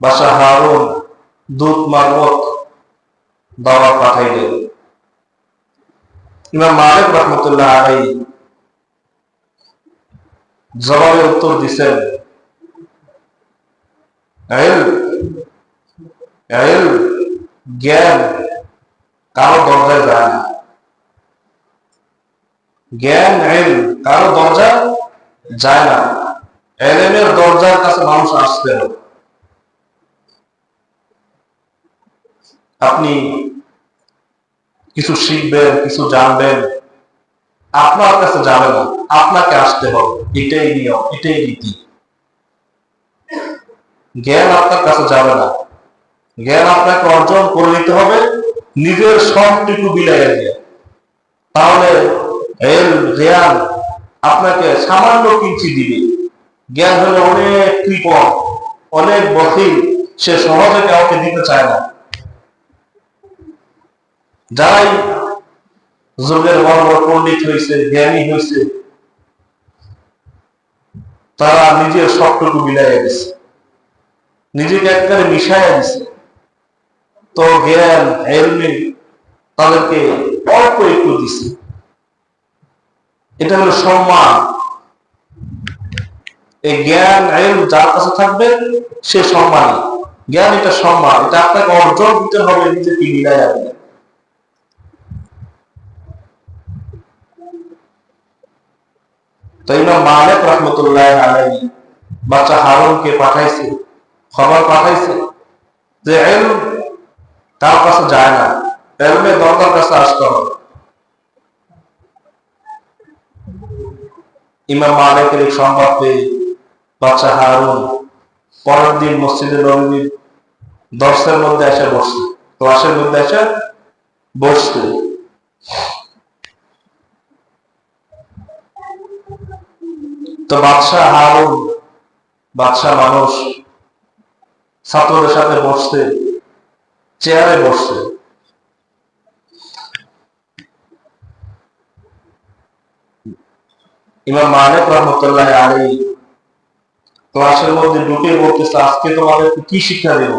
বাসা হারুন দূত মারফত দাওয়াত পাঠাইলেন। ইমাম মালিক রহমতুল্লাহ আলাই জবাবে উত্তর দিছেন জ্ঞান কারও দরজায় যায় না। জ্ঞান ইলম কারও দরজায় যায় না। এলেমের দরজার কাছে মানুষ আসতে হবে আপনি কিছু শিখবেন, কিছু জানবেন। আপনার কাছে যাবে না আপনাকে আসতে হবে। এটাই নিয়ম, এটাই রীতি জ্ঞান আপনার কাছে যাবে না। জ্ঞান আপনাকে অর্জন করে নিতে হবে, নিজের সবটুকু বিলাইয়া দিয়ে। তাহলে এল জ্ঞান আপনাকে সামান্য কিঞ্চি দিবে। জ্ঞান হলে অনেক কৃপণ অনেক বখিল সে সহজে কাউকে দিতে চায় না। যারাই যুগের বড় পণ্ডিত হয়েছে জ্ঞানী হয়েছে তারা নিজের সবটুকু বিলাইয়া দিছে। নিজেকে একবারে মিশাইয়া দিছে। তো জ্ঞান এলমে তাদেরকে অল্প একটু দিছে। এটা হলো সম্মান। এই জ্ঞান এলম যার কাছে থাকবে, সে সম্মানী। জ্ঞান এটা সম্মান। এটা আপনাকে অর্জন দিতে হবে, নিজেকে মিলাইয়া দিয়ে তো ইমাম মালিক রহমতুল্লাহ বাচ্চা হারুনকে পাঠাইছে, খবর পাঠাইছে যে তার কাছে যায় না এলমে দরকার কাছে আসতে হবে। ইমাম মালিকের সংবাদ পেয়ে বাচ্চা হারুন পরের দিন মসজিদে নবীর দর্শের মধ্যে এসে বসছে ক্লাসের মধ্যে এসে বসছে। তো বাদশাহ হারুন, বাদশাহ মানুষ ছাত্রদের সাথে বসতে, চেয়ারে বসছে ইমাম মালিক রহমতুল্লাহ আলী ক্লাসের মধ্যে ঢুকে বলতেছে, আজকে তোমাদেরকে কি শিক্ষা দেব?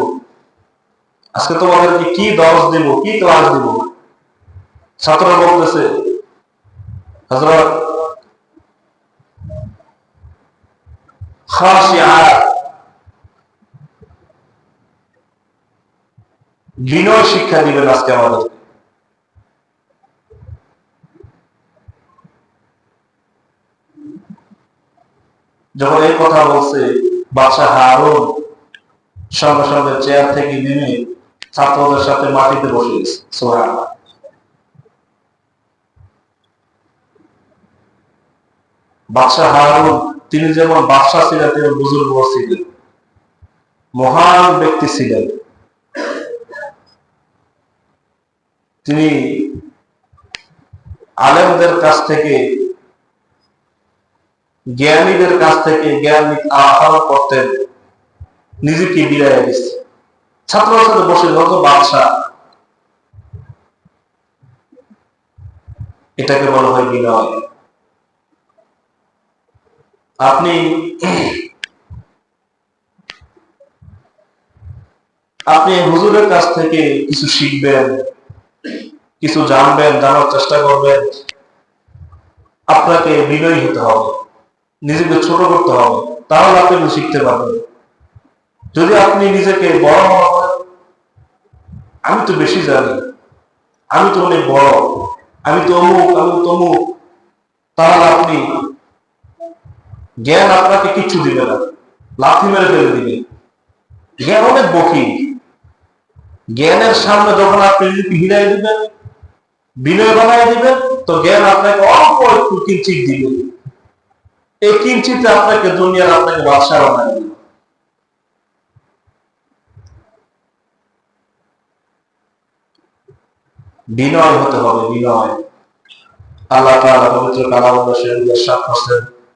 আজকে তোমাদেরকে কি দরস দেব? কি ক্লাস দেব? ছাত্ররা বলতেছে হজরত বিনয় শিক্ষা দিবেন আজকে আমাদের। যখন এই কথা বলছে বাদশা হারুন সঙ্গে সঙ্গে চেয়ার থেকে নেমে ছাত্রদের সাথে মাটিতে বসে গেছে সোহান হারুন তিনি যেমন বাদশাহ ছিলেন তিনি বুজুর্গ ছিলেন। মহান ব্যক্তি ছিলেন। তিনি আলেমদের কাছ থেকে, জ্ঞানীদের কাছ থেকে জ্ঞান আহরণ করতেন। নিজেকে বিদায় দিচ্ছে ছাত্রের সাথে বসে যত বাদশাহ। এটাকে বলা হয় বিনয়। আপনি আপনি হুজুরের কাছ থেকে কিছু শিখবেন, কিছু জানবেন, জানার চেষ্টা করবেন। আপনাকে বিনয়ী হতে হবে, নিজেকে ছোট করতে হবে, তাহলে আপনি শিখতে পারবেন। যদি আপনি নিজেকে বড় আমি তো বেশি জানি, আমি তো অনেক বড়, আমি তো অমুক, আমি তমুক, তাহলে আপনি জ্ঞান আপনাকে কিচ্ছু দিবে না। লাথি মেরে ফেলে দিবে। জ্ঞান অনেক বকিল। জ্ঞানের সামনে যখন আপনি নিজেকে হিলাই দিবেন, বিনয় বানাই দিবেন, তো জ্ঞান আপনাকে অল্প একটু কিঞ্চিত দিবে। এই কিঞ্চিত আপনাকে দুনিয়ার আপনাকে বাদশাহ বানাই দিবে। বিনয় হতে হবে, বিনয়। আল্লাহ তাআলা পবিত্র কালামুল্লাহ শরীফে ইরশাদ করছেন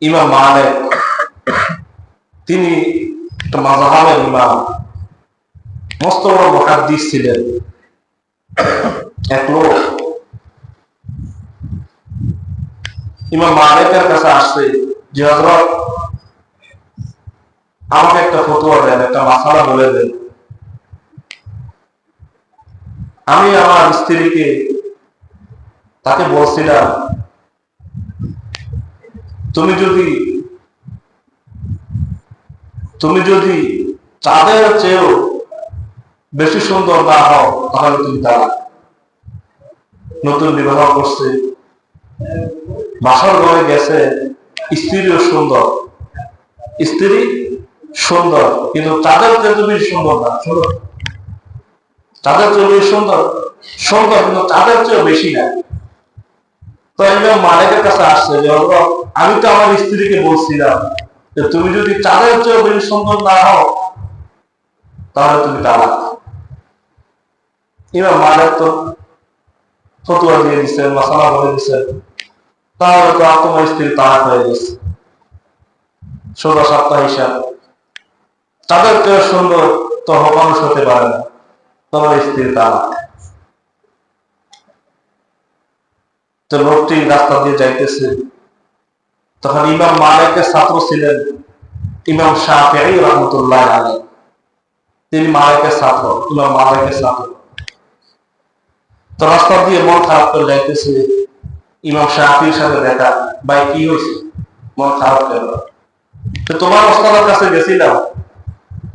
ইমাম তিনি মাজাহাবের ইমাম। মস্ত বড় ছিলেন। এক লোক। ইমাম মালিকের কাছে আসছে যে হজরত আমাকে একটা ফতোয়া দেন, একটা মাসালা বলে দেন। আমি আমার স্ত্রীকে তাকে বলছিলাম তুমি যদি তুমি যদি চাঁদের চেয়েও বেশি সুন্দর না হও, তাহলে তুমি তারা নতুন বিবাহ করছে। বাসর ঘরে গেছে স্ত্রীও সুন্দর। স্ত্রী সুন্দর, কিন্তু তাদের চেয়ে তুমি সুন্দর না, সুন্দর। তাদের চেয়ে সুন্দর সুন্দর, কিন্তু তাদের চেয়েও বেশি না। তো ইমাম মালিকের কাছে আসছে যে আমি তো আমার স্ত্রীকে বলছিলাম যে, তুমি যদি চাঁদের চেয়েও বেশি সুন্দর না হও, তাহলে তুমি তালাক মালিক তো ফতুয়া দিয়ে মশালা বলে তাহলে তো তোমার স্ত্রী তালাক হয়ে গেছে। সোজা সপ্তাহ হিসাব। তাদের চেয়ে সুন্দর তো মানুষ হতে পারে না তোমার স্ত্রী তালাক। তো লোকটি রাস্তা দিয়ে যাইতেছে। তখন ইমাম মালিকের ছাত্র ছিলেন ইমাম শাহি রহমতুল্লাহ আলী তিনি মালিকের ছাত্র, ইমাম মালিকের ছাত্র। তো রাস্তা দিয়ে মন খারাপ করে যাইতেছে ইমাম শাহির সাথে দেখা, ভাই, কি হয়েছে? মন খারাপ করল তো তোমার ওস্তাদের কাছে গেছিলাম।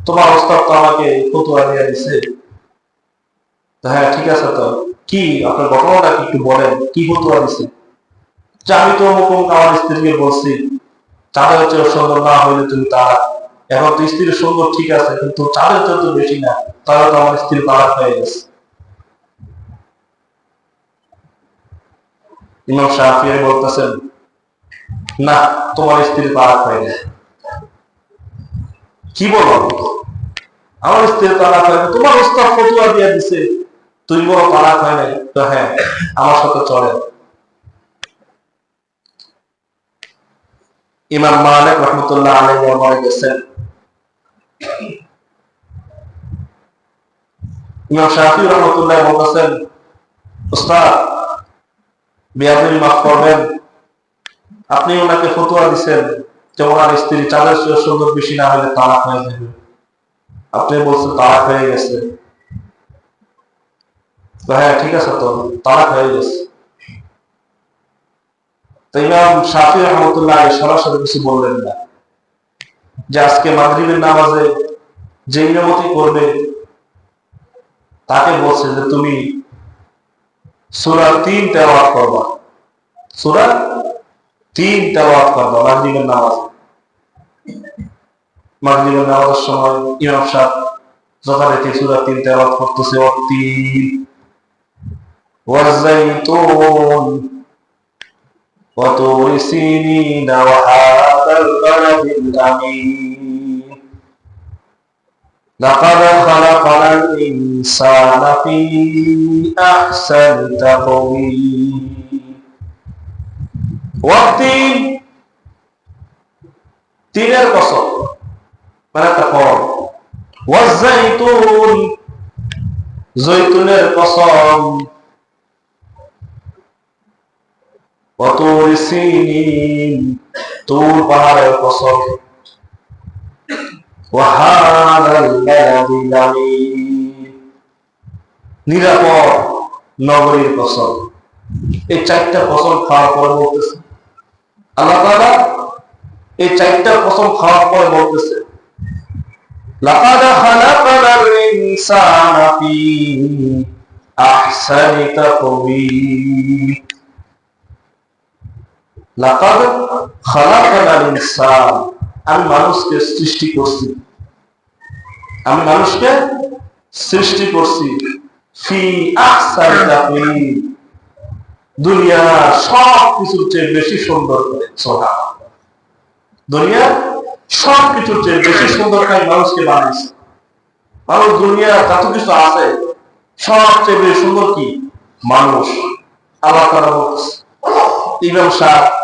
তোমার ওস্তাদ তো আমাকে ফতুয়া দিয়ে দিছে। হ্যাঁ ঠিক আছে তো। কি আপনার ঘটনাটা একটু বলেন, কি দিছে যে আমি তো মুকুম আমার স্ত্রীকে বলছি চাঁদের চেয়ে সুন্দর না হইলে তুমি তার এখন তো স্ত্রীর সুন্দর ঠিক আছে, কিন্তু চাঁদের চেয়ে তো বেশি না তাহলে তো আমার স্ত্রী তালাক হয়ে গেছে। ইমাম শাহির বলতেছেন, না, তোমার স্ত্রী তালাক হয়ে গেছে। কি বলো আমার স্ত্রী তালাক হয়ে তোমার উস্তাদ ফতুয়া দিয়ে দিছে। তুই বড় তালাক হয় নাই, তো হ্যাঁ আমার সাথে চলে। ইমাম মালিক রহমতুল্লাহ আলাই মরে গেছেন ইমাম শাফি রহমতুল্লাহ বলতেছেন, উস্তাদ বিয়াদুল মাফ করবেন। আপনি ওনাকে ফতুয়া দিচ্ছেন যে ওনার স্ত্রী চাঁদের সুন্দর বেশি না হলে তালাক হয়ে যাবে। আপনি বলছেন তালাক হয়ে গেছে। হ্যাঁ ঠিক আছে তো হয়ে গেছে। তো ইমাম রহমতুল্লাহ সরাসরি কিছু বললেন না। যে আজকে নামাজে যে ইমামতি করবে, তাকে বলছে যে তুমি সুরা তিন তেলাওয়াত করবা। সুরা তিন তেলাওয়াত করবা মাগরিবের নামাজ। মাগরিবের নামাজের সময় ইমাম সাহেব যথারীতি সুরা তিন তেলাওয়াত করতেছে অতিন والزيتون وطور سينين وهذا البلد الأمين لقد خلقنا الإنسان في أحسن تقويم والتين তিনের কসম মানে একটা ফল ওয়াজাইতুন জৈতুনের কসম وطور سينين طول পাহাড়ের কসম وهذا البلد الأمين নিরাপদ নগরীর কসম এই চারটা কসম খাওয়ার পরে বলতেছে আল্লাহ তাআলা এই চারটা কসম খাওয়ার পরে বলতেছে لقد خلقنا الإنسان في أحسن تقويم আমি মানুষকে সৃষ্টি করছি। আমি মানুষকে সৃষ্টি করছি। দুনিয়া সব কিছুর চেয়ে বেশি সুন্দর সোহা দুনিয়া সব কিছুর চেয়ে বেশি সুন্দর মানুষকে বানিয়েছে। মানুষ দুনিয়া যত কিছু আছে সবচেয়ে বেশি সুন্দর কি? মানুষ। আল্লাহ ইমাম শাহ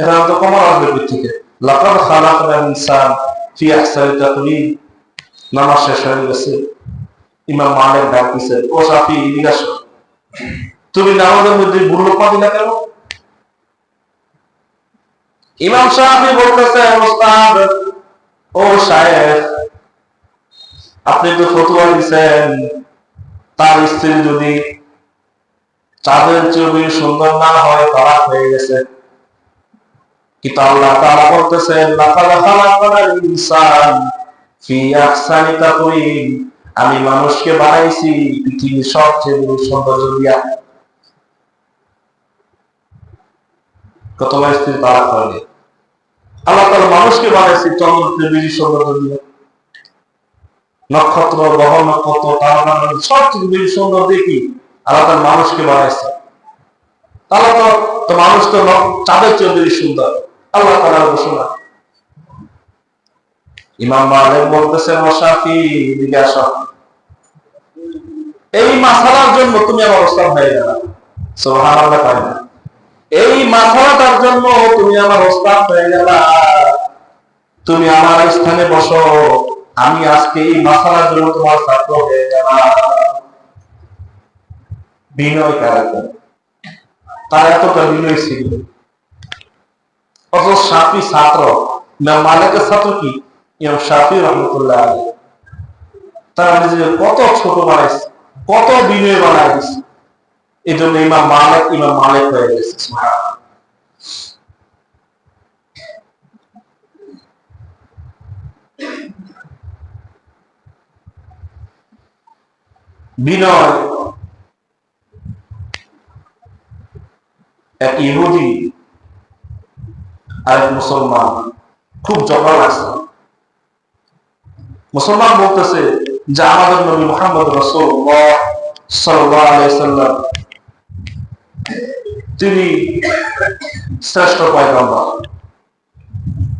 এখানে তো কমার আসবে থেকে। লাকাদ ইনসান ফি আহসানি নামাজ শেষ হয়ে গেছে। ইমাম মালিক ও সাফি তুমি নামাজের মধ্যে ভুল কেন? ইমাম বলতেছে, ওস্তাদ, ও আপনি তো ফতুয়া দিছেন তার স্ত্রী যদি চাঁদের ছবি সুন্দর না হয়, তালাক হয়ে গেছে। আমি মানুষকে বানাইছি পৃথিবীর সবচেয়ে সৌন্দর্য দিয়া। কত স্ত্রী তালাক হয়নি আল্লাহ তাআলা মানুষকে বানাইছি চন্দ্রকে বেশি সৌন্দর্য দিয়ে। নক্ষত্র, গ্রহ, নক্ষত্র, তারা সবচেয়ে বেশি সুন্দর দেখি আল্লাহ তার মানুষকে বানাইছে। তাহলে তো মানুষ তো চাঁদের চেয়ে বেশি সুন্দর। আল্লাহ তালার ঘোষণা। ইমাম মালিক বলতেছে, মশাফি আসো। এই মাসালার জন্য তুমি আমার ওস্তাদ হয়ে গেল সুবহানাল্লাহ পাই এই মাসালাটার জন্য তুমি আমার ওস্তাদ হয়ে গেলা তুমি আমার স্থানে বসো। আমি আজকে এই মাসালার জন্য তোমার ছাত্র হয়ে গেলাম বিনয় ক্যারেক্টার তার এতটা বিনয় ছিল। অথচ সাফি ছাত্র। ইমাম মালিকের ছাত্র কি? ইমাম সাফি রহমতুল্লাহ আলী তারা নিজে কত ছোট বানাইছে কত বিনয় বানাই দিছে এই জন্য ইমাম মালিক ইমাম মালিক হয়ে গেছে বিনয়, এক ইহুদি এক মুসলমান খুব ঝগড়া লাগছে। মুসলমান বলতেছে যে আমাদের নবী মোহাম্মদ রসুল্লাহ তিনি শ্রেষ্ঠ পয়গম্বর।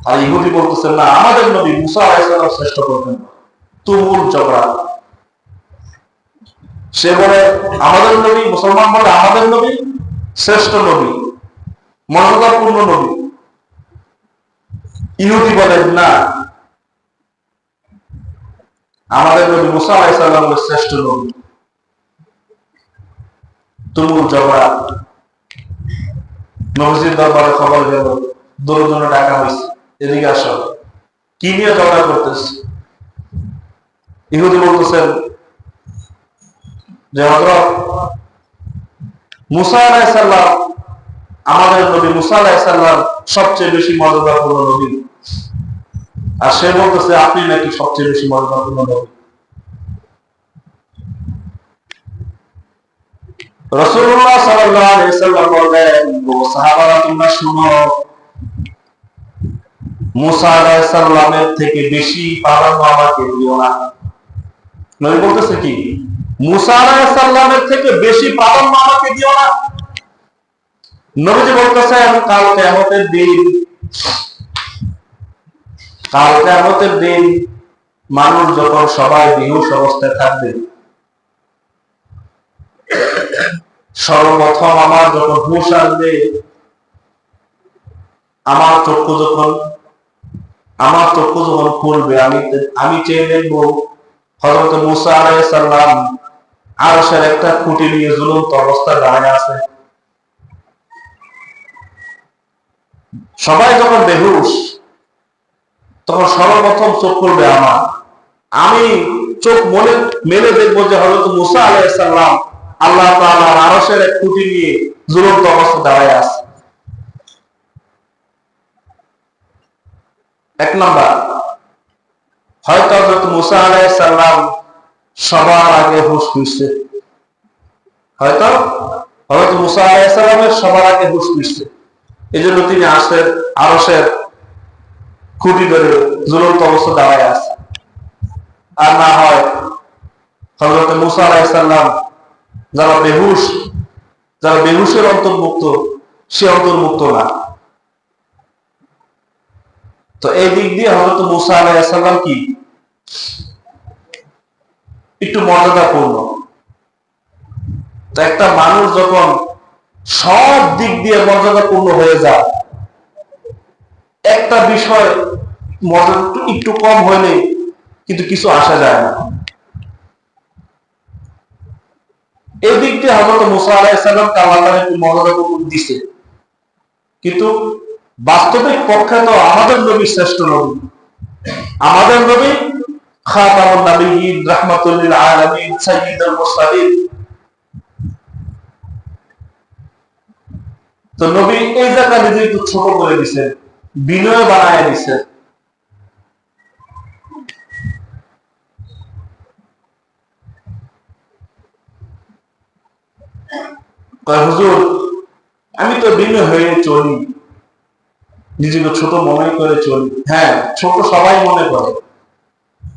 আর ইহুদি বলতেছেন না, আমাদের নবী মুসা আলাইহিস সালাম শ্রেষ্ঠ পয়গম্বর। তুমুল ঝগড়া সে বলে, আমাদের নবী মুসলমান বলে আমাদের নবী শ্রেষ্ঠ নবী, মর্যাদাপূর্ণ নবী। ইহুদি বলেন না। আমাদের নবী মুসা আলাইসাল্লাম হলো শ্রেষ্ঠ নবী। তুমুল ঝগড়া নবজির দরবারে খবর গেল দুজনে ডাকা হয়েছে। এদিকে আসো। কি নিয়ে ঝগড়া করতেছে? ইহুদি বলতেছেন যে হজরত মুসা আলাইসাল্লাম আমাদের নবী মুসা আলাইসাল্লাম সবচেয়ে বেশি মর্যাদাপূর্ণ নবী আর সে বলতেছে, আপনি নাকি সবচেয়ে বেশি মর্যাদাপূর্ণ নবী রসুল্লাহ সাল্লাম মুসা থেকে বেশি প্রাধান্য আমাকে দিও না। বলতেছে কি? মুসা আলাইহিস থেকে বেশি প্রাধান্য আমাকে দিও না? নবীজি বলতেছেন, কাল কিয়ামতের দিন কাল কিয়ামতের দিন মানুষ যখন সবাই বেহুশ অবস্থায় থাকবে, সর্বপ্রথম আমার যখন হুশ আসবে, আমার চক্ষু যখন, আমার চক্ষু যখন খুলবে, আমি আমি চেয়ে দেখব হজরত মুসা আলাইহিস সালাম আরশের একটা খুঁটি নিয়ে ঝুলন্ত অবস্থায় দাঁড়ায় আছে। সবাই যখন বেহুশ তখন সর্বপ্রথম চোখ খুলবে আমার। আমি চোখ মনে মেলে দেখব যে হজরত মুসা আলাইহিস সালাম আল্লাহ তাআলার আরশের এক খুঁটি নিয়ে ঝুলন্ত অবস্থায় দাঁড়ায় আছে। এক নাম্বার, হয়তো হজরত মুসা আলাইসাল্লাম সবার আগে হুশ খুঁজছে হয়তো হয়তো মুসা আলাইসাল্লামের সবার আগে হুশ খুঁজছে এই জন্য তিনি আসেন আরসের খুঁটি ধরে জ্বলন্ত অবস্থা দাঁড়ায় আছে। আর না হয় হজরত মুসা আলাইসাল্লাম যারা বেহুশ, যারা বেহুশের অন্তর্ভুক্ত, সে অন্তর্ভুক্ত না। তো এই দিক দিয়ে হজরত মুসা আলাইসাল্লাম কি? একটু মর্যাদাপূর্ণ। তো একটা মানুষ যখন সব দিক দিয়ে মর্যাদাপূর্ণ হয়ে যায় একটা বিষয় মর্যাদা একটু- কম হলে কিন্তু কিছু আসা যায় না। এই দিক দিয়ে হজরত মুসা আলাইসাল্লামকে আল্লাহ একটু মর্যাদাপূর্ণ দিছে। কিন্তু বাস্তবিক পক্ষে তো আমাদের নবী শ্রেষ্ঠ নবী। আমাদের নবী খাতামুন নবিয়্যিন, রাহমাতুল আলামিন মুরসালিন। তো নবী এই জায়গা নিজে একটু ছোট করে দিছেন। বিনয় বানায় কয়, হুজুর, আমি তো বিনয় হয়ে চলি। নিজেকে ছোট মনে করে চলি। হ্যাঁ ছোট সবাই মনে করে।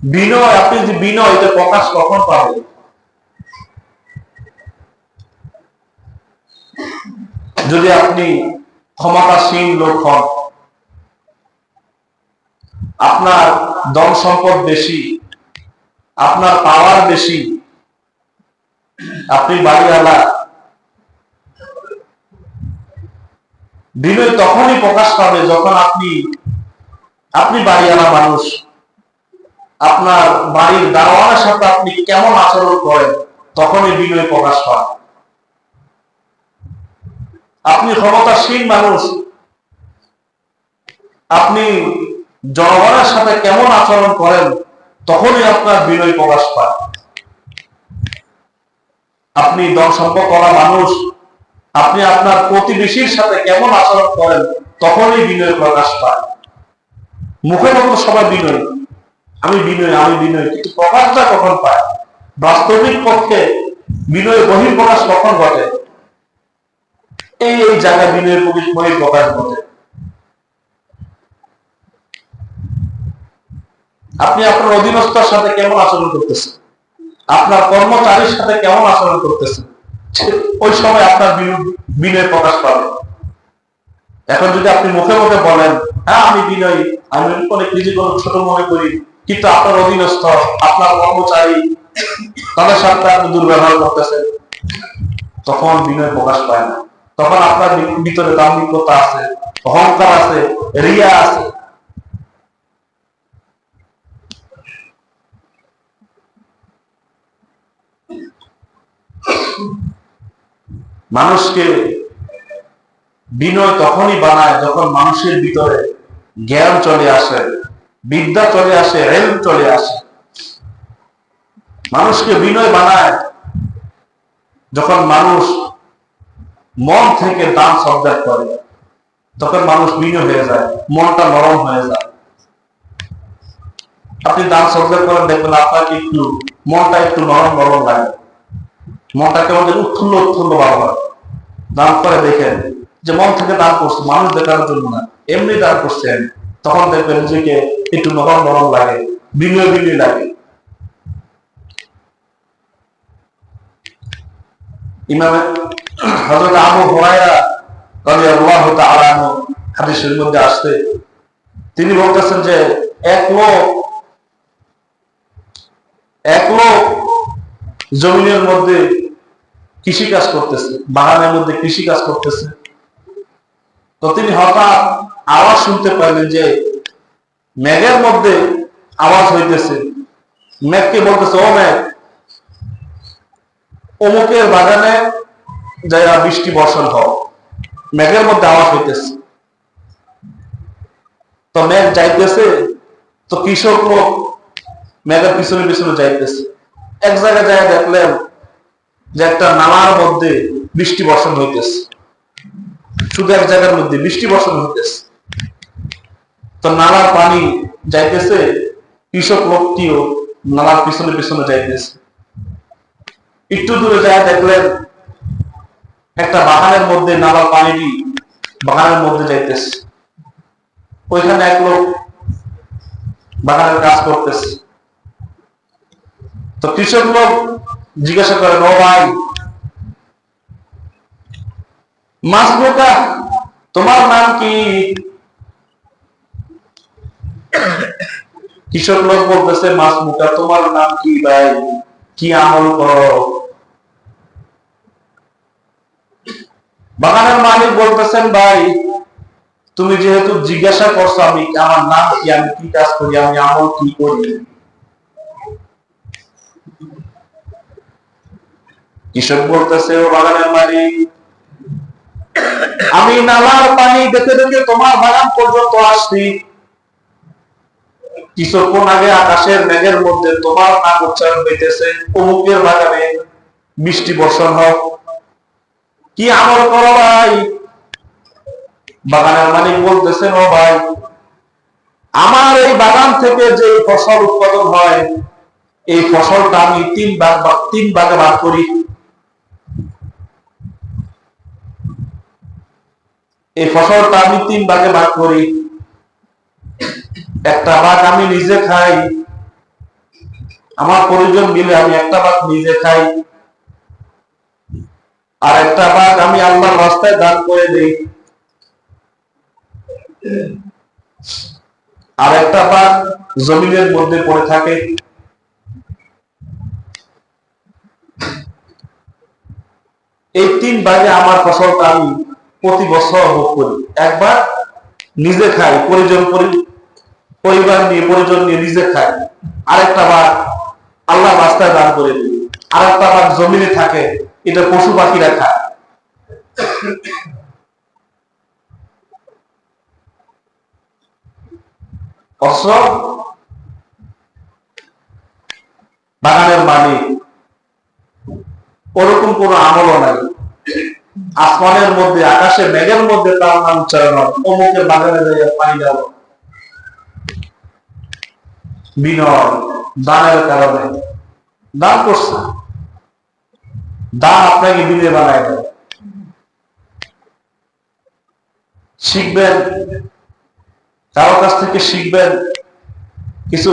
বিনয়, আপনি যে বিনয়, এটা প্রকাশ কখন পাবেন? যদি আপনি ক্ষমতাসীন লোক হন আপনার দম সম্পদ বেশি, আপনার পাওয়ার বেশি, আপনি বাড়িওয়ালা বিনয় তখনই প্রকাশ পাবে যখন আপনি আপনি বাড়িওয়ালা মানুষ। আপনার বাড়ির দারোয়ানের সাথে আপনি কেমন আচরণ করেন, তখনই বিনয় প্রকাশ পায় আপনি ক্ষমতাসীন মানুষ, আপনি জনগণের সাথে কেমন আচরণ করেন, তখনই আপনার বিনয় প্রকাশ পায়। আপনি সম্পর্ক করা মানুষ, আপনি আপনার প্রতিবেশীর সাথে কেমন আচরণ করেন, তখনই বিনয় প্রকাশ পায়। মুখে মতো সবাই বিনয়। আমি বিনয় আমি বিনয়। কিন্তু প্রকাশটা কখন পায়? বাস্তবিক পক্ষে বিনয় বহির প্রকাশ কখন ঘটে? এই এই জায়গা বিনয়ের বহির প্রকাশ ঘটে। আপনি আপনার অধীনস্থর সাথে কেমন আচরণ করতেছেন? আপনার কর্মচারীর সাথে কেমন আচরণ করতেছেন? ওই সময় আপনার বিনয়- প্রকাশ পাবে। এখন যদি আপনি মুখে মুখে বলেন হ্যাঁ আমি বিনয়ী, আমি অনেক নিজেকে ছোট মনে করি, কিন্তু আপনার অধীনস্থ আপনার কর্মচারী, তাদের সাথে আপনি দুর্ব্যবহার করতেছেন, তখন বিনয় প্রকাশ পায় না। তখন আপনার ভিতরে দাম্ভিকতা আছে, অহংকার আছে, রিয়া আছে। মানুষকে বিনয় তখনই বানায় যখন মানুষের ভিতরে জ্ঞান চলে আসে, বিদ্যা চলে আসে, রেল চলে আসে। মানুষকে বিনয় বানায় যখন মানুষ মন থেকে দান সজ্জা করে, তখন মানুষ বিনয় হয়ে যায়, মনটা নরম হয়ে যায়। আপনি দান সজ্জা করেন, দেখবেন আপনাকে একটু মনটা একটু নরম নরম লাগে। মনটা কেমন যেন উৎফুল্ল উৎফুল্ল ভাব হয়। দান করে দেখেন যে মন থেকে দান করছে, মানুষ দেখানোর জন্য না। এমনি দান করছেন, তখন দেখবেন নিজেকে একটু নরম নরম লাগে বিনয় বিনয় লাগে। ইমামে হযরত আবু হুরায়রা রাদিয়াল্লাহু তাআলা হাদিসের মধ্যে আসছে। তিনি বলতেছেন যে, এক লোক এক লোক জমিনের মধ্যে কৃষি কাজ করতেছে, বাগানের মধ্যে কৃষি কাজ করতেছে। তো তিনি হঠাৎ আওয়াজ শুনতে পাইলেন যে, মেঘের মধ্যে আওয়াজ হইতেছে। মেঘকে বলতেছে, ও মেঘ, অমুকের বাগানে যাই বৃষ্টি বর্ষণ হও। মেঘের মধ্যে আওয়াজ হইতেছে। তো মেঘ যাইতেছে, তো কৃষক লোক মেঘের পিছনে পিছনে যাইতেছে। এক জায়গায় যায় দেখলেন যে একটা নালার মধ্যে বৃষ্টি বর্ষণ হইতেছে। শুধু এক জায়গার মধ্যে বৃষ্টি বর্ষণ হইতেছে। তো নালার পানি যাইতেছে, কৃষক লোকটিও নালার পিছনে পিছনে যাইতেছে। একটু দূরে যায় দেখলেন একটা বাগানের মধ্যে নালার পানিটি বাগানের মধ্যে যাইতেছে। ওইখানে এক লোক বাগানের কাজ করতেছে। তো কৃষক লোক জিজ্ঞাসা করেন, ও ভাই, মাছ বোকা, তোমার নাম কি? কৃষক লোক বলতেছে মুখা তোমার নাম কি ভাই? কি আমল করো? বাগানের মালিক বলতেছেন, ভাই, তুমি যেহেতু জিজ্ঞাসা করছ আমি, আমার নাম কি, আমি কি কাজ করি, আমি আমল কি করি? কৃষক বলতেছে ও বাগানের মালিক? আমি নালার পানি দেখে দেখে তোমার বাগান পর্যন্ত আসছি। কিছুক্ষণ আগে আকাশের মেঘের মধ্যে তোমার নাম উচ্চারণ হইতেছে, অমুকের বাগানে বৃষ্টি বর্ষণ হোক। কি আমল করো ভাই? বাগানের মালিক বলতেছেন ও ভাই, আমার এই বাগান থেকে যে ফসল উৎপাদন হয়, এই ফসলটা আমি তিন ভাগ তিন ভাগে ভাগ করি। এই ফসলটা আমি তিন ভাগে ভাগ করি। একটা ভাগ আমি নিজে খাই, আমার প্রয়োজন মিলে আমি একটা ভাগ নিজে খাই। আর একটা ভাগ আমি আল্লাহর রাস্তায় দান করে দেই। আর একটা ভাগ জমিনের মধ্যে পড়ে থাকে। এই তিন ভাগে আমার ফসলটা আমি প্রতি বছর ভোগ করি। একবার নিজে খাই, পরিজন পরিবার নিয়ে, পরিজন নিয়ে নিজে খাই। আরেকটা ভাগ আল্লাহ রাস্তায় দান করে দিই। আরেকটা ভাগ জমিনে থাকে, এটা পশু পাখিরা খায়। অথচ বাগানের মালিক। ওরকম কোন আমলও নাই। আসমানের মধ্যে, আকাশে মেঘের মধ্যে তার নাম উচ্চারণ অমুকের বাগানে যাইয়া পানি দেওয়া বিনয় দানের কারণে। দান করছে। দান আপনাকে বিনে বানায় দেয়। শিখবেন। কারও কাছ থেকে শিখবেন। কিছু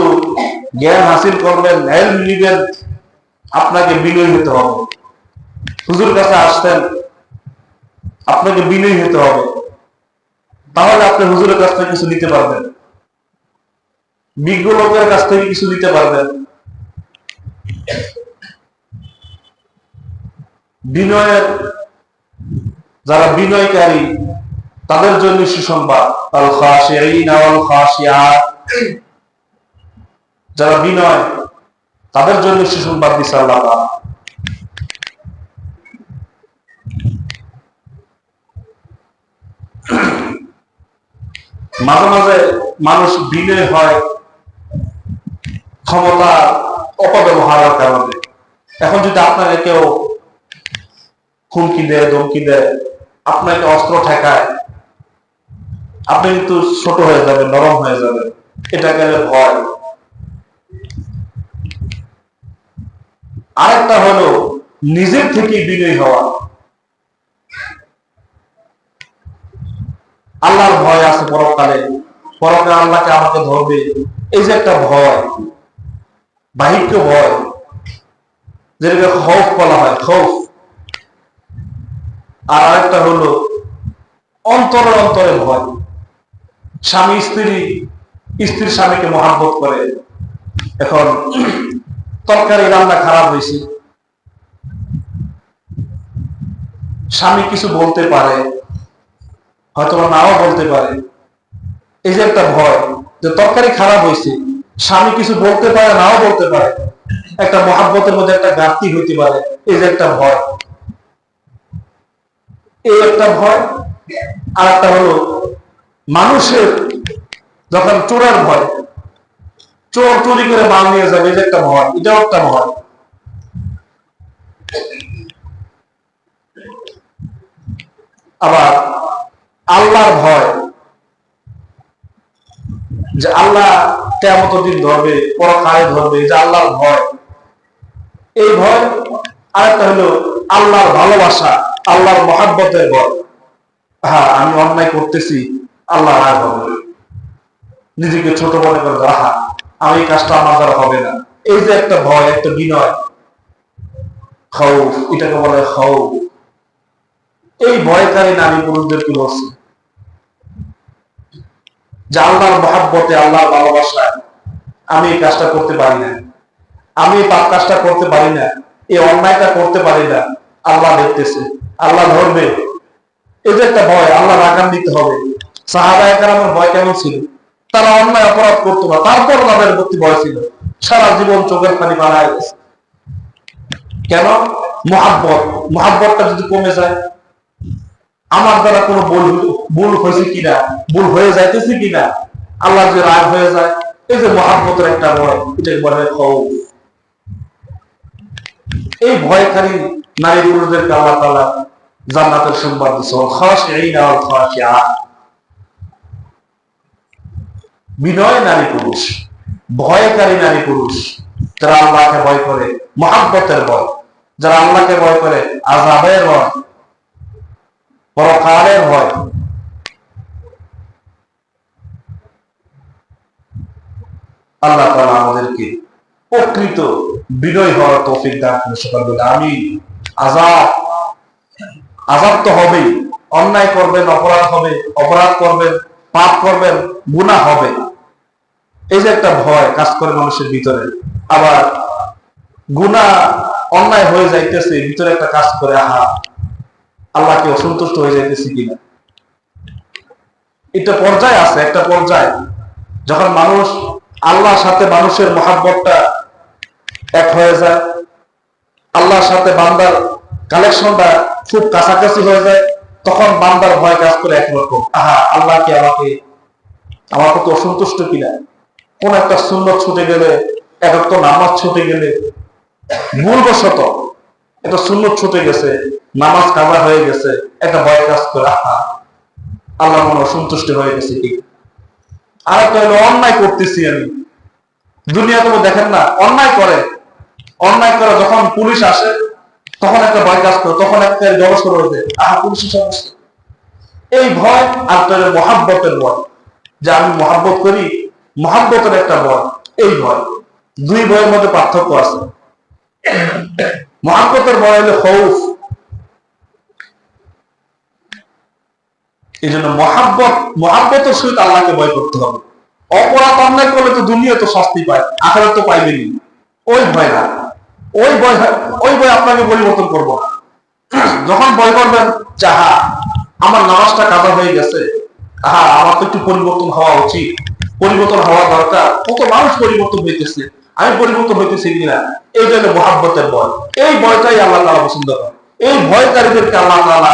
জ্ঞান হাসিল করবেন নিবেন। আপনাকে বিনয়ী হতে হবে। হুজুর কাছে আসতেন। আপনাকে বিনয়ী হতে হবে। তাহলে আপনি হুজুরের কাছ থেকে কিছু নিতে পারবেন। বিজ্ঞ লোকের কাছ থেকে কিছু নিতে পারবেন। বিনয়ের, যারা বিনয়কারী, তাদের জন্য সুসংবাদ। আল খাশিঈনা ওয়াল খাশিয়াত যারা বিনয়, তাদের জন্য সুসংবাদ দিছে আল্লাহ মাঝে মাঝে মানুষ বিনয় হয়, ক্ষমতা অপব্যবহারের কারণে। এখন যদি আপনাকে কেউ হুমকি দেয়, ধমকি দেয়, আপনাকে অস্ত্র ঠেকায়, আপনি কিন্তু ছোট হয়ে যাবেন, নরম হয়ে যাবেন। এটা গেলে ভয়। আরেকটা হলো, নিজের থেকে বিনয় হওয়া। আল্লাহর ভয় আছে পরকালে। পরকালে আল্লাহকে আমাকে ধরবে। এই যে একটা ভয়, বাহিক্য ভয়, যেটাকে খৌফ বলা হয়, খৌফ। আর আরেকটা হলো অন্তরে অন্তরে ভয়। স্বামী, স্ত্রী স্ত্রী স্বামীকে মহাব্বত করে। এখন তরকারি রান্না খারাপ হয়েছে। স্বামী কিছু বলতে পারে হয়তো নাও বলতে পারে। এই যে একটা ভয়, যে তরকারি খারাপ হয়েছে, স্বামী কিছু বলতে পারে, নাও বলতে পারে। একটা মহাব্বতের মধ্যে একটা ঘাটতি হইতে পারে, এই যে একটা ভয়। এই একটা ভয় আর একটা হলো মানুষের যখন চোরার ভয়, চোর চুরি করে মাল নিয়ে যাবে, এই যে একটা ভয়, এটাও একটা ভয়। আবার আল্লাহর ভয় যে আল্লাহ কেমন দিন ধরবে, পরকালে ধরবে যে আল্লাহর ভয়। এই ভয় আরেকটা হলো আল্লাহর ভালোবাসা, আল্লাহর মহাব্বতের ভয়। হ্যাঁ আমি অন্যায় করতেছি, আল্লাহ রাগ হবে নিজেকে ছোট মনে করে আহা আমি এই কাজটা আমার দ্বারা হবে না। এই যে একটা ভয়, একটা বিনয়। খাউফ এটাকে বলে খাউফ এই ভয়কারী নারী পুরুষদেরকে বলছে? যে আল্লাহর মহাব্বতে, আল্লাহর ভালোবাসায় আমি এই কাজটা করতে পারি না। আমি এই পাপ কাজটা করতে পারি না। এই অন্যায়টা করতে পারি না। আল্লাহ দেখতেছে। আল্লাহ ধরবে। যে একটা ভয়, আল্লাহ রাগান দিতে হবে। সাহাবায় আমার ভয় কেমন ছিল? তারা অন্যায় অপরাধ করতো না। তারপর তাদের প্রতি ভয় ছিল। সারা জীবন চোখের পানি বাড়ায় গেছে। কেন? মহাব্বত। মহাব্বতটা যদি কমে যায় আমার দ্বারা কোনো ভুল ভুল হয়েছে কিনা? ভুল হয়ে যাইতেছে কিনা? আল্লাহ যে রাগ হয়ে যায়, এই যে মহাব্বতের একটা ভয় এটাকে বলে হয় খৌফ এই ভয়কারী নারী পুরুষদেরকে আল্লাহ তালা জান্নাতের সংবাদ দিচ্ছে খাশিঈনা ওয়াল খাশিআত বিনয় নারী পুরুষ, ভয়কারী নারী পুরুষ, যারা আল্লাহকে ভয় করে, মহাব্বতের ভয়। যারা আল্লাহকে ভয় করে আজাবের ভয়। পরকালের ভয়। আল্লাহ তাআলা আমাদেরকে প্রকৃত বিনয় হওয়ার তৌফিক দান করে সকাল বলে আমি আজাব আজাব তো হবেই। অন্যায় করবেন, অপরাধ হবে, অপরাধ করবেন, পাপ করবেন, গুনাহ হবে। এই যে একটা ভয় কাজ করে মানুষের ভিতরে। আবার গুনাহ অন্যায় হয়ে যাইতেছে ভিতরে একটা কাজ করে, আহা। আল্লাহকে অসন্তুষ্ট হয়ে যাইতেছি কিনা? এটা পর্যায়ে আছে, একটা পর্যায়ে। যখন মানুষ আল্লাহর সাথে মানুষের মহাব্বতটা এক হয়ে যায়, আল্লাহর সাথে বান্দার কালেকশনটা খুব কাছাকাছি হয়ে যায়, তখন বান্দার ভয় কাজ করে একরকম। আহা, আল্লাহ কি আমাকে, আমার কত অসন্তুষ্ট কিনা? কোন একটা সুন্দর ছুটে গেলে, এক একটা নামাজ ছুটে গেলে ভুলবশত একটা সুন্দর ছুটে গেছে নামাজ কাজা হয়ে গেছে, একটা ভয় কাজ করে, আহা, আল্লাহ মনে অসন্তুষ্ট হয়ে গেছে কি? আর একটা অন্যায় করতেছি আমি। দুনিয়া তুমি দেখেন না, অন্যায় করে। অন্যায় করে যখন পুলিশ আসে, তখন একটা ভয় কাজ করে, তখন একটা করে ওঠে আহা, পুলিশের সমস্ত এই ভয় আর তো হলো মহাব্বতের ভয়। যে আমি মহাব্বত করি, মহাব্বতের একটা ভয়, এই ভয়। দুই ভয়ের মধ্যে পার্থক্য আছে। মহাব্বতের ভয় হলো খৌফ। এই জন্য মহাব্বত, মহাব্বতের সহিত আল্লাহকে ভয় করতে হবে। অপরাধ অন্যায় করলে তো দুনিয়া তো শাস্তি পায় আখেরা তো পাইবেনি ওই ভয় না। ওই ভয় ওই ভয় আপনাকে পরিবর্তন করব যখন ভয় করবেন, যাহা, আমার নামাজটা কাজা হয়ে গেছে আহা আমার তো একটু পরিবর্তন হওয়া উচিত। পরিবর্তন হওয়া দরকার। কত মানুষ পরিবর্তন হইতেছে? আমি পরিবর্তন হইতেছি কিনা? এই জন্য মহাব্বতের ভয়। এই ভয়টাই আল্লাহ তালা পছন্দ করে এই ভয়কারীদেরকে আল্লাহ তালা